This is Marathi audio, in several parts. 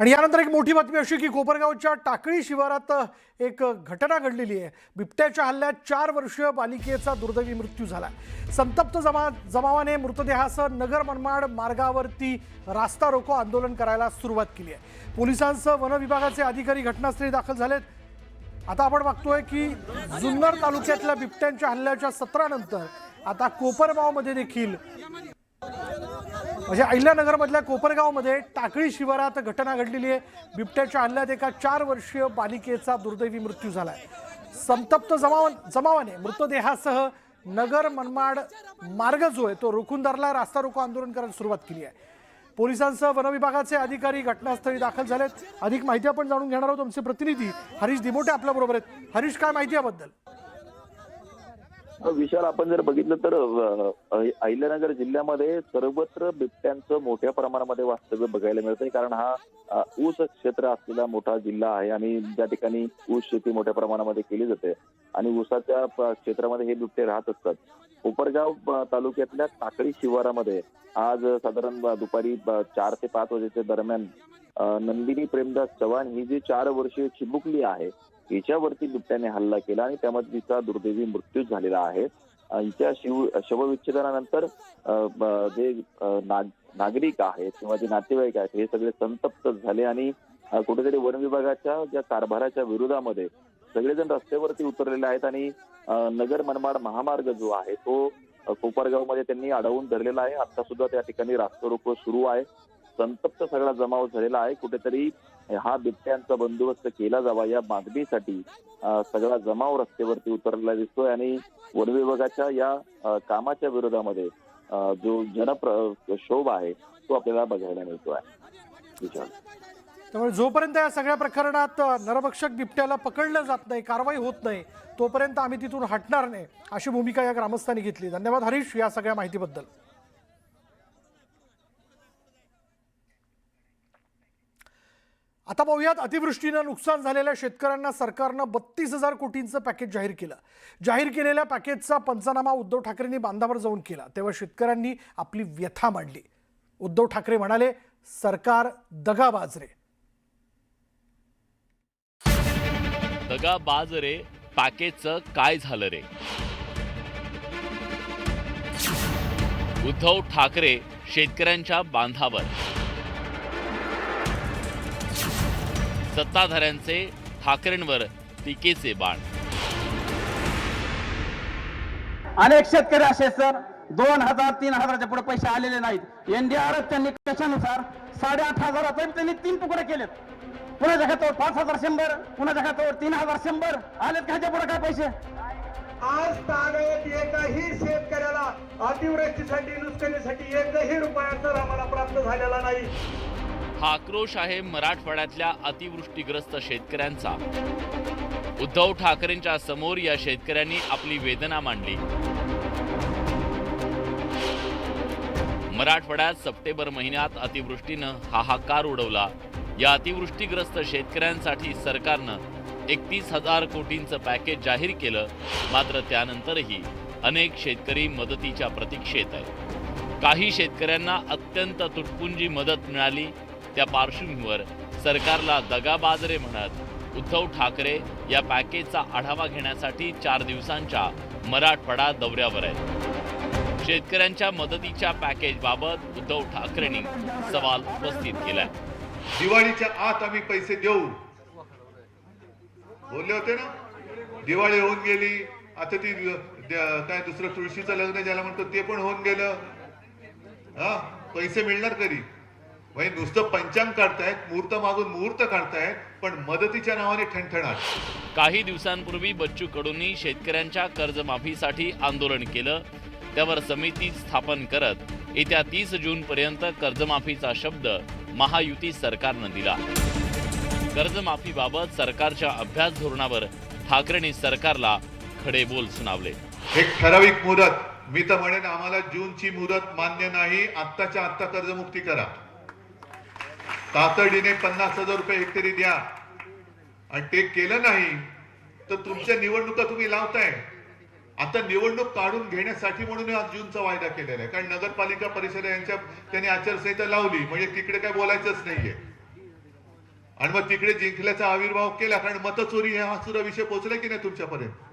आणि यानंतर एक मोठी बातमी अशी की कोपरगावच्या टाकळी शिवारात एक घटना घडलेली आहे. बिबट्याच्या हल्ल्यात चार वर्षीय बालिकेचा दुर्दैवी मृत्यू झाला. संतप्त जमा जमावाने मृतदेहासह नगर मनमाड मार्गावरती रास्ता रोको आंदोलन करायला सुरुवात केली आहे. पोलिसांसह वन विभागाचे अधिकारी घटनास्थळी दाखल झालेत. आता आपण बघतोय की जुन्नर तालुक्यातल्या बिबट्यांच्या हल्ल्याच्या सत्रानंतर आता कोपरगावमध्ये देखील म्हणजे अहिल्यानगरमधल्या कोपरगावमध्ये टाकळी शिवारात घटना घडलेली आहे. बिबट्याच्या हल्ल्यात एका चार वर्षीय बालिकेचा दुर्दैवी मृत्यू झालाय. संतप्त जमाव जमावाने मृतदेहासह नगर मनमाड मार्ग जो आहे तो रोखून धरला रास्ता रोको आंदोलन करायला सुरुवात केली आहे. पोलिसांसह वनविभागाचे अधिकारी घटनास्थळी दाखल झालेत. अधिक माहिती आपण जाणून घेणार आहोत. आमचे प्रतिनिधी हरीश दिमोटे आपल्याबरोबर आहेत. हरीश काय माहिती याबद्दल? विशाल आपण जर बघितलं तर अहिल्यानगर जिल्ह्यामध्ये सर्वत्र बिबट्यांचं मोठ्या प्रमाणामध्ये वास्तव्य बघायला मिळतंय. कारण हा ऊस क्षेत्र असलेला मोठा जिल्हा आहे आणि ज्या ठिकाणी ऊस शेती मोठ्या प्रमाणामध्ये केली जाते आणि ऊसाच्या क्षेत्रामध्ये हे बिबटे राहत असतात. कोपरगाव तालुक्यातल्या टाकळी शिवारामध्ये आज साधारण दुपारी चार ते पाच वाजेच्या दरम्यान नंदिनी प्रेमदास चव्हाण ही जी चार वर्षीय चिमुकली आहे याच्यावरती बिबट्याने हल्ला केला आणि त्यामध्ये तिचा दुर्दैवी मृत्यू झालेला आहे. हिच्या शिव शवविच्छेदनानंतर जे नाग- नागरिक आहेत किंवा जे नातेवाईक आहेत हे सगळे संतप्त झाले आणि कुठेतरी वन विभागाच्या ज्या कारभाराच्या विरोधामध्ये सगळेजण रस्त्यावरती उतरलेले आहेत आणि नगर मनमाड महामार्ग जो आहे तो अ, कोपरगावमध्ये त्यांनी अडवून धरलेला आहे. आता सुद्धा त्या ठिकाणी रास्ता रोको सुरू आहे. संतप्त सगळा जमाव झालेला आहे. कुठेतरी हा बिबट्यांचा बंदोबस्त केला जावा या मागणीसाठी सगळा जमाव रस्त्यावरती उतरलेला दिसतोय आणि वन विभागाच्या या कामाच्या विरोधामध्ये जो जनप्र शोभ आहे तो आपल्याला बघायला मिळतोय. आहे त्यामुळे जोपर्यंत या सगळ्या प्रकरणात नरभक्षक बिबट्याला पकडलं जात नाही कारवाई होत नाही तोपर्यंत आम्ही तिथून हटणार नाही अशी भूमिका या ग्रामस्थांनी घेतली. धन्यवाद हरीश या सगळ्या माहितीबद्दल. आता पाहूयात अतिवृष्टीनं नुकसान झालेल्या शेतकऱ्यांना सरकारनं बत्तीस हजार कोटींचं पॅकेज जाहीर केलं. जाहीर केलेल्या पॅकेजचा पंचनामा उद्धव ठाकरेंनी बांधावर जाऊन केला. तेव्हा शेतकऱ्यांनी आपली व्यथा मांडली. उद्धव ठाकरे म्हणाले सरकार दगाबाज रे दगाबाज रे पॅकेजचं काय झालं रे? उद्धव ठाकरे शेतकऱ्यांच्या बांधावर. सत्ताधाऱ्यांचे ठाकरेंवर टीकेचे बाण. अनेक शेतकरी असे सर दोन हजार तीन हजाराच्या पुढे पैसे आलेले नाहीत. एनडीआरएफ त्यांनी कशानुसार साडेआठ हजाराचे त्यांनी तीन तुकडे केलेत. कुणाच्या खात्यावर पाच हजार शंभर कुणाच्या खात्यावर तीन हजार शंभर. आलेत का ह्याच्या पुढे काय पैसे? आज तागायत एकाही शेतकऱ्याला अतिवृष्टीसाठी नुकसानीसाठी एकही रुपयाचा आम्हाला प्राप्त झालेला नाही. हा आक्रोश आहे मराठवाड्यातल्या अतिवृष्टीग्रस्त शेतकऱ्यांचा. उद्धव ठाकरेंच्या समोर या शेतकऱ्यांनी आपली वेदना मांडली. मराठवाड्यात सप्टेंबर महिन्यात अतिवृष्टीनं हाहाकार उडवला. या अतिवृष्टीग्रस्त शेतकऱ्यांसाठी सरकारनं एकतीस हजार कोटींचं पॅकेज जाहीर केलं. मात्र त्यानंतरही अनेक शेतकरी मदतीच्या प्रतीक्षेत आहेत. काही शेतकऱ्यांना अत्यंत तुटपुंजी मदत मिळाली. त्या पार्श्वभूमीवर सरकारला दगाबाजरे म्हणत उद्धव ठाकरे या पॅकेजचा आढावा घेण्यासाठी चार दिवसांच्या मराठवाडा दौऱ्यावर आहेत. शेतकऱ्यांच्या मदतीच्या पॅकेजबाबत उद्धव ठाकरेंनी सवाल उपस्थित केलाय. दिवाळीच्या आत आम्ही पैसे देऊ बोलले होते ना? दिवाळी होऊन गेली आता ती काय दुसरं तुळशीचं लग्न ज्याला म्हणतो ते पण होऊन गेलं. हा? पैसे मिळणार कधी? म्हणजे नुसतं पंचांग काढतायत मुहूर्त मागून मुहूर्त काढतायत पण मदतीच्या नावाने ठणठणाट. काही दिवसांपूर्वी बच्चू कडूंनी शेतकऱ्यांच्या कर्जमाफीसाठी आंदोलन केलं. त्यावर समिती स्थापन करत येत्या तीस जून पर्यंत कर्जमाफीचा शब्द महायुती सरकारनं दिला. कर्जमाफीबाबत सरकारच्या अभ्यास धोरणावर ठाकरेंनी सरकारला खडे बोल सुनावले. एक ठराविक मुदत. मी तर म्हणेन आम्हाला जूनची मुदत मान्य नाही. आत्ताच्या आत्ता कर्जमुक्ती करा. तातडीने पन्नास हजार रुपये हेक्टरी द्या. आणि ते केलं नाही तर तुमच्या निवडणुका तुम्ही लावताय. आता निवडणूक काढून घेण्यासाठी म्हणून आज जूनचा वायदा केलेला आहे. कारण नगरपालिका परिषद यांच्या त्यांनी आचारसंहिता लावली. म्हणजे तिकडे काय बोलायचंच नाहीये. आणि मग तिकडे जिंकल्याचा आविर्भाव केला. कारण मतचोरी हा सुद्धा विषय पोहोचला की नाही तुमच्यापर्यंत?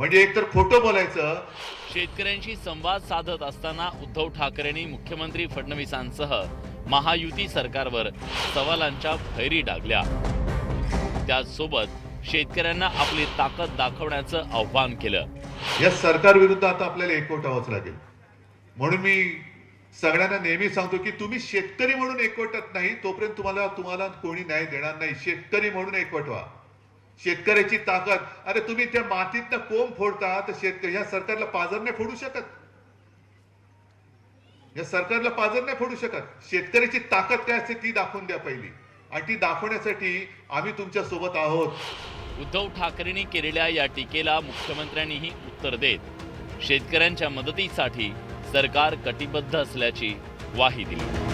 म्हणजे एकतर खोटं बोलायचं. शेतकऱ्यांशी संवाद साधत असताना उद्धव ठाकरेंनी मुख्यमंत्री फडणवीसांसह महायुती सरकारवर सवालांच्या फैरी टाकल्या त्याचसोबत शेतकऱ्यांना आपली ताकद दाखवण्याचं आव्हान केलं. या सरकार विरुद्ध आता आपल्याला एकवट व्हावंच लागेल. म्हणून मी सगळ्यांना नेहमी सांगतो की तुम्ही शेतकरी म्हणून एकवटत नाही तोपर्यंत तुम्हाला तुम्हाला कोणी न्याय देणार नाही. शेतकरी म्हणून एकवट व्हा. शेतकऱ्याची ताकद. अरे तुम्ही त्या मातीतनं कोंब फोडता तर शेतकरी ह्या सरकारला पाजर नाही फोडू शकत. या सरकारला पाजर नाही फोडू शकत. शेतकऱ्याची ताकद काय असते ती दाखवून द्या पहिली. आणि ती दाखवण्यासाठी आम्ही तुमच्यासोबत आहोत. उद्धव ठाकरेंनी केलेल्या या टीकेला मुख्यमंत्र्यांनीही उत्तर देत. शेतकऱ्यांच्या मदतीसाठी सरकार कटिबद्ध असल्याची ग्वाही दिली.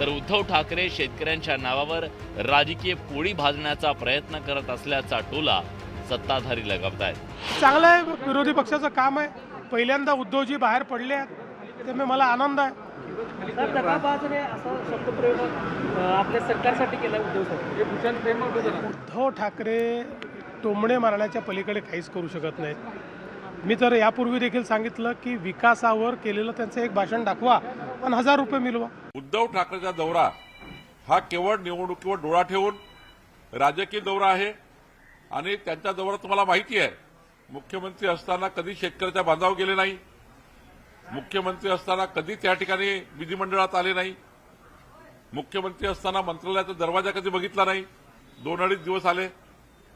तर उद्धव ठाकरे शेतकऱ्यांच्या नावावर राजकीय पोळी भाजण्याचा प्रयत्न करत असल्याचा टोला सत्ताधारी लगावतायत. चांगलं आहे विरोधी पक्षाचं काम आहे. पहिल्यांदा उद्धवजी बाहेर पडले आहेत. त्यामुळे मला आनंद आहे. सर दगाबाजने असा शब्दप्रयोग अ, आपल्या सरकारसाठी केला उद्धव ठाकरे टोमणे मारण्याच्या पलीकडे काहीच करू शकत नाहीत. मी तर यापूर्वी देखील सांगितलं की विकासावर केलेलं त्यांचं एक भाषण दाखवा पण हजार रुपये मिळवा. उद्धव ठाकरेचा दौरा हा केवळ निवडणुकीवर डोळा ठेवून राजकीय दौरा आहे आणि त्यांचा दौरा तुम्हाला माहिती आहे. मुख्यमंत्री असताना कधी शेतकऱ्याच्या बांधावर गेले नाही. मुख्यमंत्री असताना कधी त्या ठिकाणी विधिमंडळात आले नाही. मुख्यमंत्री असताना मंत्रालयाचा दरवाजा कधी बघितला नाही. दोन अडीच दिवस आले.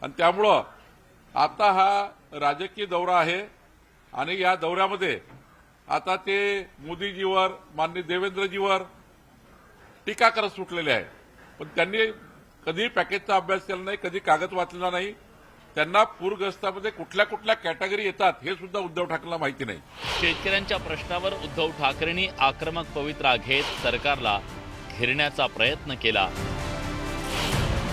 आणि त्यामुळं आता हा राजकीय दौरा आहे. आणि या दौऱ्यामध्ये आता ते मोदीजीवर माननीय देवेंद्रजीवर टीका करत सुटलेले आहे पण त्यांनी कधी पॅकेजचा अभ्यास केला नाही कधी कागद वाचलेला नाही. त्यांना पूरग्रस्तामध्ये कुठल्या कुठल्या कॅटेगरी येतात हे सुद्धा उद्धव ठाकरेला माहिती नाही. शेतकऱ्यांच्या प्रश्नावर उद्धव ठाकरेंनी आक्रमक पवित्रा घेत सरकारला घेरण्याचा प्रयत्न केला.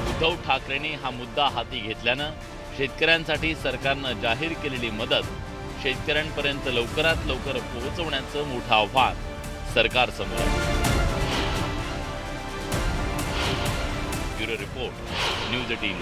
उद्धव ठाकरेंनी हा मुद्दा हाती घेतल्यानं शेतकऱ्यांसाठी सरकारनं जाहीर केलेली मदत शेतकऱ्यांपर्यंत लवकरात लवकर पोहोचवण्याचं मोठं आव्हान सरकारसमोर आहे. Bureau report news eighteen